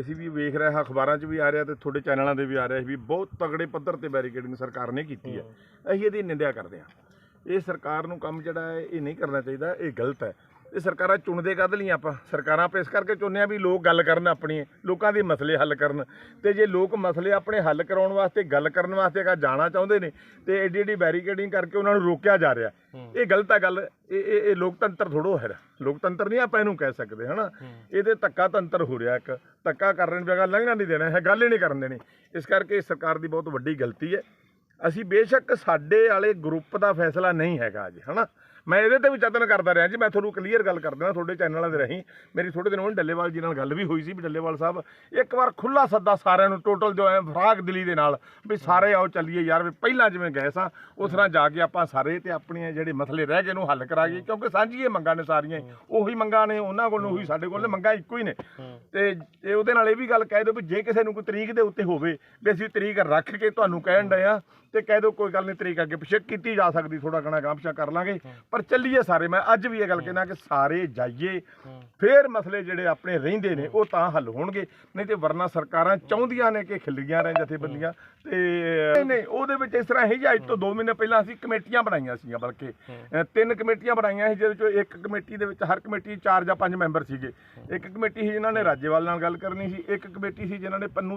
ਅਸੀਂ ਵੀ ਵੇਖ ਰਹੇ ਹਾਂ ਅਖਬਾਰਾਂ 'ਚ ਵੀ ਆ ਰਿਹਾ ਤੇ ਤੁਹਾਡੇ ਚੈਨਲਾਂ ਤੇ ਵੀ ਆ ਰਿਹਾ ਵੀ ਬਹੁਤ ਤਗੜੇ ਪੱਧਰ ਤੇ ਬੈਰੀਕੇਡਿੰਗ ਸਰਕਾਰ ਨੇ ਕੀਤੀ ਹੈ। ਅਸੀਂ ਇਹਦੀ ਨਿੰਦਿਆ ਕਰਦੇ ਹਾਂ। ਇਹ ਸਰਕਾਰ ਨੂੰ ਕੰਮ ਜਿਹੜਾ ਹੈ ਇਹ ਨਹੀਂ ਕਰਨਾ ਚਾਹੀਦਾ ਇਹ ਗਲਤ ਹੈ। ਇਹ ਸਰਕਾਰਾਂ ਚੁਣਦੇ ਕਦ ਲਈ ਆਪਾਂ। ਸਰਕਾਰਾਂ ਆਪਾਂ ਇਸ ਕਰਕੇ ਚੁਣਦੇ ਆ ਵੀ ਲੋਕ ਗੱਲ ਕਰਨ ਆਪਣੀ ਲੋਕਾਂ ਦੇ ਮਸਲੇ ਹੱਲ ਕਰਨ। ਤੇ ਜੇ ਲੋਕ ਮਸਲੇ ਆਪਣੇ ਹੱਲ ਕਰਾਉਣ ਵਾਸਤੇ ਗੱਲ ਕਰਨ ਵਾਸਤੇ ਅਗਾ ਜਾਣਾ ਚਾਹੁੰਦੇ ਨੇ ਤੇ ਐਡੀ ਐਡੀ ਬੈਰੀਕੇਡਿੰਗ ਕਰਕੇ ਉਹਨਾਂ ਨੂੰ ਰੋਕਿਆ ਜਾ ਰਿਹਾ। ਇਹ ਗਲਤ ਹੈ ਗੱਲ। ਇਹ ਇਹ ਇਹ ਲੋਕਤੰਤਰ ਥੋੜੋ ਹੈ ਲੋਕਤੰਤਰ ਨਹੀਂ ਆਪਾਂ ਇਹਨੂੰ ਕਹਿ ਸਕਦੇ ਹਨਾ? ਇਹਦੇ ਧੱਕਾ ਤੰਤਰ ਹੋ ਰਿਹਾ ਇੱਕ। ਧੱਕਾ ਕਰਨ ਦੀ ਗੱਲ ਲੰਘਣਾ ਨਹੀਂ ਦੇਣਾ ਹੈ ਗੱਲ ਹੀ ਨਹੀਂ ਕਰਨ ਦੇਣੀ। ਇਸ ਕਰਕੇ ਸਰਕਾਰ ਦੀ ਬਹੁਤ ਵੱਡੀ ਗਲਤੀ ਹੈ। ਅਸੀਂ ਬੇਸ਼ੱਕ ਸਾਡੇ ਵਾਲੇ ਗਰੁੱਪ ਦਾ ਫੈਸਲਾ ਨਹੀਂ ਹੈਗਾ ਅੱਜ ਹਨਾ? ਮੈਂ ਇਹਦੇ ਤੇ ਵੀ ਯਤਨ ਕਰਦਾ ਰਿਹਾ ਜੀ, ਮੈਂ ਤੁਹਾਨੂੰ ਕਲੀਅਰ ਗੱਲ ਕਰ ਦੇਣਾ ਤੁਹਾਡੇ ਚੈਨਲਾਂ ਦੇ ਰਹੀ। ਮੇਰੀ ਥੋੜੇ ਦਿਨ ਹੋਣ ਡੱਲੇਵਾਲ ਜੀ ਨਾਲ ਗੱਲ ਵੀ ਹੋਈ ਸੀ ਵੀ ਡੱਲੇਵਾਲ ਸਾਹਿਬ, ਇੱਕ ਵਾਰ ਖੁੱਲਾ ਸੱਦਾ ਸਾਰਿਆਂ ਨੂੰ ਟੋਟਲ ਜੋ ਹੈ ਫਰਾਗ ਦਿਲੀ ਦੇ ਨਾਲ ਵੀ ਸਾਰੇ ਆਓ ਚੱਲੀਏ ਯਾਰ, ਵੀ ਪਹਿਲਾਂ ਜਿਵੇਂ ਗਏ ਸਾਂ, ਉਸ ਤਰ੍ਹਾਂ ਜਾ ਕੇ ਆਪਾਂ ਸਾਰੇ ਤੇ ਆਪਣੀਆਂ ਜਿਹੜੇ ਮਸਲੇ ਰਹਿ ਗਏ ਨੂੰ ਹੱਲ ਕਰਾਂਗੇ, ਕਿਉਂਕਿ ਸਾਂਝੀਏ ਮੰਗਾਂ ਨੇ ਸਾਰੀਆਂ ਉਹੀ ਮੰਗਾਂ ਨੇ, ਉਹਨਾਂ ਕੋਲ ਉਹੀ ਸਾਡੇ ਕੋਲ ਨੇ, ਮੰਗਾਂ ਇੱਕੋ ਹੀ ਨੇ। ਤੇ ਇਹ ਉਹਦੇ ਨਾਲ ਇਹ ਵੀ ਗੱਲ ਕਹਿ ਦਿਓ ਵੀ ਜੇ ਕਿਸੇ ਨੂੰ ਕੋਈ ਤਰੀਕ ਦੇ ਉੱਤੇ ਹੋਵੇ ਵੀ ਅਸੀਂ ਤਰੀਕ ਰੱਖ ਕੇ ਤੁਹਾਨੂੰ ਕਹਿਣ ਡਏ ਆ ਤੇ ਕਹਿ ਦਿਓ ਕੋਈ ਗੱਲ ਨਹੀਂ ਤਰੀਕ ਅੱਗੇ ਪਿੱਛੇ ਕੀਤੀ ਜਾ ਸਕਦੀ ਥੋੜਾ ਘਣਾ ਗਾਂਪਸ਼ਾ ਕਰ ਲਾਂਗੇ। ਪਰ ਚੱਲੀਏ ਸਾਰੇ। ਮੈਂ ਅੱਜ ਵੀ ਇਹ ਗੱਲ ਕਹਿਣਾ ਕਿ ਸਾਰੇ ਜਾਈਏ। ਫੇਰ ਮਸਲੇ ਜਿਹੜੇ ਆਪਣੇ ਰਹਿੰਦੇ ਨੇ ਉਹ ਤਾਂ ਹੱਲ ਹੋਣਗੇ। ਨਹੀਂ ਤੇ ਵਰਨਾ ਸਰਕਾਰਾਂ ਚਾਹੁੰਦੀਆਂ ਨੇ ਕਿ ਖਿਲਰੀਆਂ ਰਹਿਣ ਜਥੇਬੰਦੀਆਂ। ਤੇ ਨਹੀਂ ਨਹੀਂ ਉਹਦੇ ਵਿੱਚ ਇਸ ਤਰ੍ਹਾਂ ਹੀ ਜੀ ਅੱਜ ਤੋਂ 2 ਮਹੀਨੇ ਪਹਿਲਾਂ ਅਸੀਂ ਕਮੇਟੀਆਂ ਬਣਾਈਆਂ ਸੀਗੀਆਂ ਬਲਕਿ ਤਿੰਨ ਕਮੇਟੀਆਂ ਬਣਾਈਆਂ ਸੀ ਜਿਹਦੇ ਵਿੱਚੋਂ ਇੱਕ ਕਮੇਟੀ ਦੇ ਵਿੱਚ ਹਰ ਕਮੇਟੀ 'ਚ ਚਾਰ ਜਾਂ ਪੰਜ ਮੈਂਬਰ ਸੀਗੇ। ਇੱਕ ਕਮੇਟੀ ਸੀ ਜਿਨ੍ਹਾਂ ਨੇ ਰਾਜੇਵਾਲ ਨਾਲ ਗੱਲ ਕਰਨੀ ਸੀ ਇੱਕ ਕਮੇਟੀ ਸੀ ਜਿਨ੍ਹਾਂ ਨੇ ਪੰਨੂ